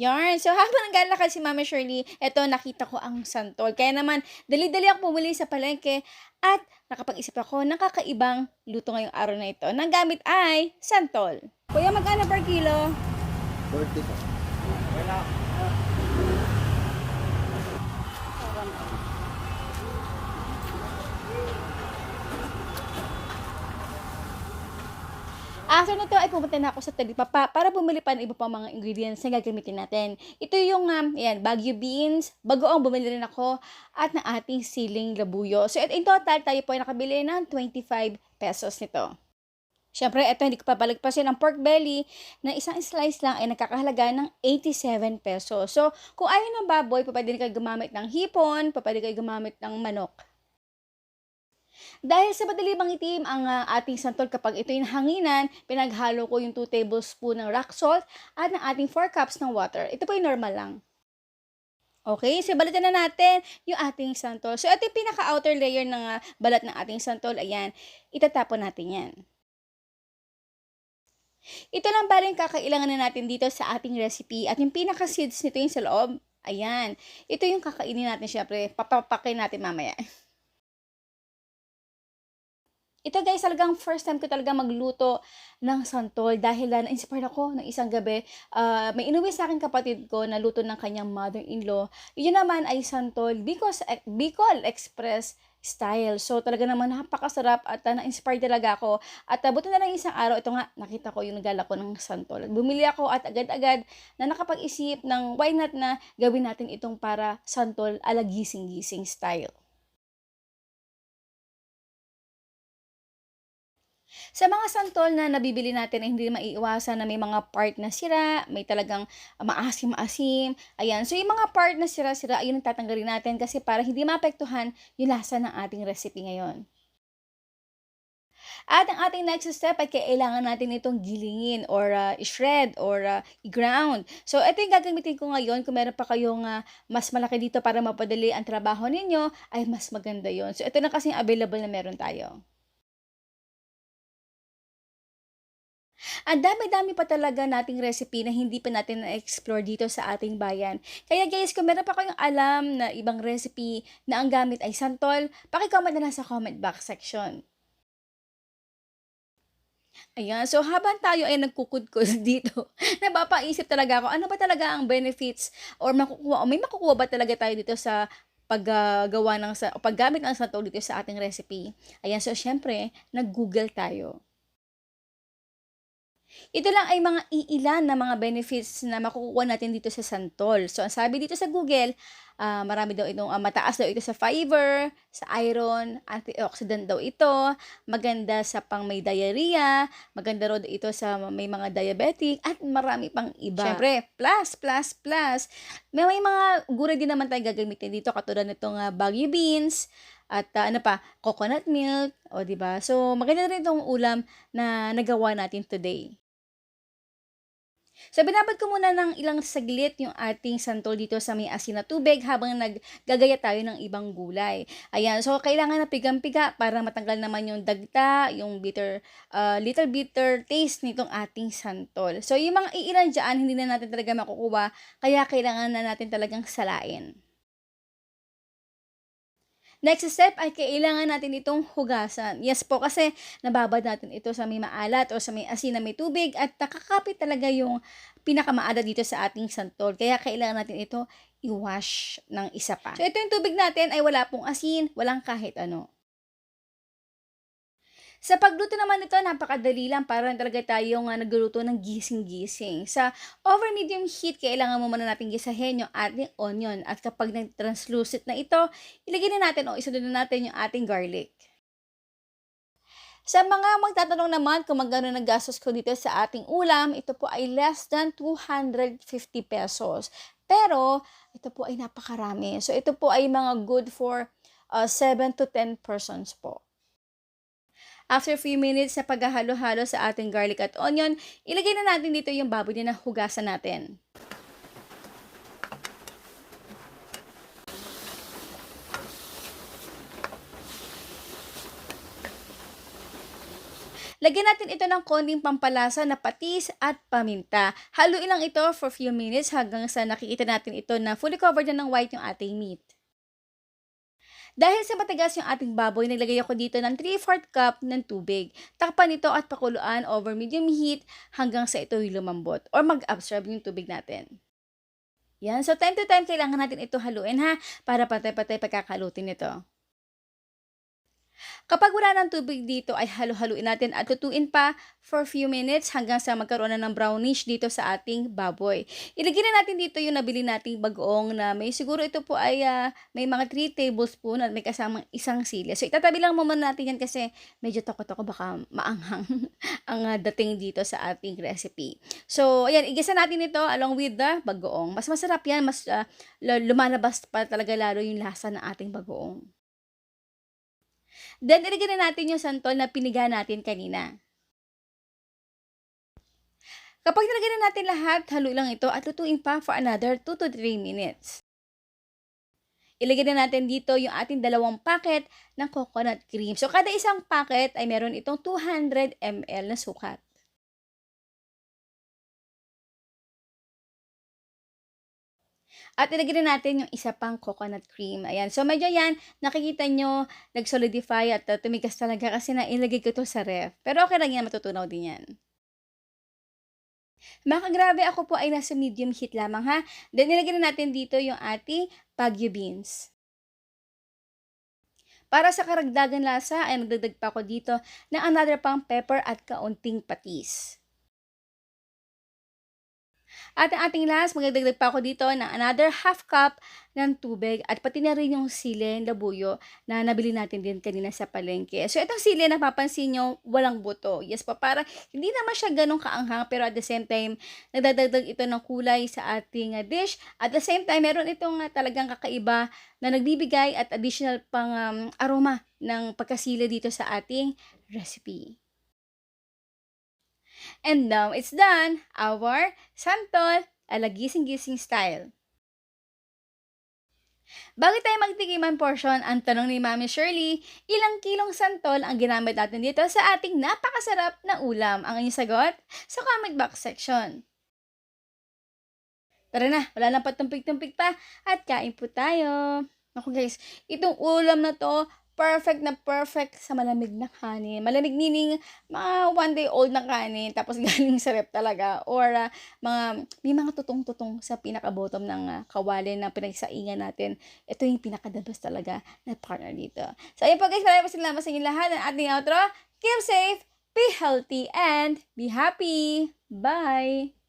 Yarn. So, habang naglalakad si Mama Shirley, eto, nakita ko ang santol. Kaya naman, dali-dali ako bumili sa palengke at nakapag-isip ako ng kakaibang luto ngayong araw na ito. Nang gamit ay santol. Kuya, magkano per kilo? 40 po. After nito ay pumunta na ako sa Talipapa para bumili pa ng iba pang mga ingredients na gagamitin natin. Ito yung, um, ayan, Baguio beans, bagoong bumili rin ako, at ng ating siling labuyo. So, in total, tayo po ay nakabili ng 25 pesos nito. Siyempre, ito hindi ko papalagpasin ang pork belly na isang slice lang ay nagkakahalaga ng 87 pesos. So, kung ayaw ng baboy, pwede kayo gumamit ng hipon, pwede kayo gumamit ng manok. Dahil sa madali itim ang ah, ating santol kapag ito yung hanginan, pinaghalo ko yung 2 tablespoon ng rock salt at ng ating 4 cups ng water. Ito po yung normal lang. Okay, so balitan na natin yung ating santol. So ito yung pinaka-outer layer ng ah, balat ng ating santol. Ayan, itatapon natin yan. Ito lang ba rin kakailangan na natin dito sa ating recipe at yung pinaka-seeds nito yung sa loob. Ayan, ito yung kakainin natin syempre. Papapakin natin mamaya. Ito guys, talagang first time ko talaga magluto ng santol dahil na na-inspire ako ng isang gabi. Uh, may inuwi sa akin kapatid ko na luto ng kanyang mother-in-law. Yun naman ay santol because Bicol Express style. So talaga naman napakasarap at uh, na-inspire talaga ako. At uh, buti na lang isang araw, ito nga, nakita ko yung nagala ko ng santol. Bumili ako at agad-agad na nakapag-isip ng why not na gawin natin itong para santol ala gising-gising style. Sa mga santol na nabibili natin ay hindi maiiwasan na may mga part na sira, may talagang maasim-asim. Ayan. So, yung mga part na sira-sira, ayun ang tatanggalin natin kasi para hindi maapektuhan yung lasa ng ating recipe ngayon. At ang ating next step ay kailangan natin itong gilingin or uh, shred or uh, ground. So, ito yung gagamitin ko ngayon. Kung meron pa kayong uh, mas malaki dito para mapadali ang trabaho ninyo, ay mas maganda yon So, ito na kasi available na meron tayo. Ang dami-dami pa talaga nating recipe na hindi pa natin na-explore dito sa ating bayan. Kaya guys, kung meron pa kayong alam na ibang recipe na ang gamit ay santol, pakicomment na lang sa comment box section. Ayan, so habang tayo ay nagkukudkod dito, napapaisip talaga ako, ano ba talaga ang benefits or makukuha, o may makukuha ba talaga tayo dito sa paggawa ng sa paggamit ng santol dito sa ating recipe. Ayan, so syempre, nag-google tayo. Ito lang ay mga iilan na mga benefits na makukuha natin dito sa santol. So, ang sabi dito sa Google, uh, marami daw itong uh, mataas daw ito sa fiber, sa iron, antioxidant daw ito, maganda sa pang may diarrhea, maganda raw ito sa may mga diabetic, at marami pang iba. Siyempre, plus, plus, plus. May, may mga gulay din naman tayo gagamitin dito, katulad nitong uh, Baguio beans, at uh, ano pa, coconut milk, o di ba? So maganda rin itong ulam na nagawa natin today. So, binabad ko muna ng ilang saglit yung ating santol dito sa may asin na tubig habang naggagaya tayo ng ibang gulay. Ayan, so kailangan na pigang-piga para matanggal naman yung dagta, yung bitter, uh, little bitter taste nitong ating santol. So, yung mga iilan dyan, hindi na natin talaga makukuha, kaya kailangan na natin talagang salain. Next step ay kailangan natin itong hugasan. Yes po, kasi nababad natin ito sa may maalat o sa may asin na may tubig at nakakapit talaga yung pinakamaalat dito sa ating santol. Kaya kailangan natin ito i-wash ng isa pa. So ito yung tubig natin ay wala pong asin, walang kahit ano. Sa pagluto naman nito, napakadali lang. Parang talaga tayo nga nagluluto ng gising-gising. Sa over medium heat, kailangan mo muna natin gisahin yung ating onion. At kapag nag-translucent na ito, ilagay na natin o isunod na natin yung ating garlic. Sa mga magtatanong naman kung magkano nagastos ko dito sa ating ulam, ito po ay less than 250 pesos. Pero, ito po ay napakarami. So, ito po ay mga good for uh, 7 to 10 persons po. After few minutes na paghahalo-halo sa ating garlic at onion, ilagay na natin dito yung baboy na hugasan natin. Lagyan natin ito ng konting pampalasa na patis at paminta. Haluin lang ito for few minutes hanggang sa nakikita natin ito na fully covered na ng white yung ating meat. Dahil sa matigas yung ating baboy, naglagay ako dito ng 3-4 cup ng tubig. Takpan ito at pakuluan over medium heat hanggang sa ito'y lumambot or mag-absorb yung tubig natin. Yan. So, time to time, kailangan natin ito haluin ha, para patay-patay pagkakalutin nito. Kapag wala ng tubig dito ay halo-haluin natin at tutuin pa for few minutes hanggang sa magkaroon na ng brownish dito sa ating baboy. Ilagay na natin dito yung nabili nating bagoong na may siguro ito po ay uh, may mga 3 tablespoon at may kasamang isang sili. So itatabi lang muna natin yan kasi medyo takot ako baka maanghang ang uh, dating dito sa ating recipe. So ayan, igisa natin ito along with the bagoong. Mas masarap yan, mas uh, lumalabas pa talaga lalo yung lasa ng ating bagoong. Then, ilagay na natin yung santol na piniga natin kanina. Kapag nilagay na natin lahat, halo lang ito at lutuin pa for another 2 to 3 minutes. Ilagay na natin dito yung ating dalawang packet ng coconut cream. So, kada isang packet ay meron itong 200 ml na sukat. At ilagay na natin yung isa pang coconut cream. Ayan. So, medyo yan, nakikita nyo, nag-solidify at uh, tumigas talaga kasi na ilagay ko to sa ref. Pero okay lang yan, matutunaw din yan. Mga grabe ako po ay nasa medium heat lamang ha. Then, nilagay na natin dito yung ating Baguio beans. Para sa karagdagan lasa, ay magdagdag pa ako dito ng another pang pepper at kaunting patis. At ang ating last, magdagdag pa ako dito ng another half cup ng tubig at pati na rin yung sili, labuyo na nabili natin din kanina sa palengke. So, itong sili, napapansin nyo, walang buto. Yes pa, para hindi naman siya ganun kaanghang pero at the same time, nagdadagdag ito ng kulay sa ating uh, dish. At the same time, meron itong uh, talagang kakaiba na nagbibigay at additional pang um, aroma ng pagkasili dito sa ating recipe. And now it's done, our santol ala gising-gising style. Bago tayo magtikiman portion, ang tanong ni Mami Shirley, ilang kilong santol ang ginamit natin dito sa ating napakasarap na ulam? Ang inyong sagot sa comment box section. Tara na, wala nang patumpik-tumpik pa at kain po tayo. Ako guys, itong ulam na to, perfect na perfect sa malamig na kanin. Malamig meaning mga one day old na kanin tapos galing sa rep talaga or uh, mga may mga tutong-tutong sa pinaka-bottom ng uh, kawali na pinagsaingan natin. Ito yung pinaka-the talaga na partner dito. So ayun po guys, maraming salamat sa inyo lahat ng ating outro. Keep safe, be healthy, and be happy. Bye!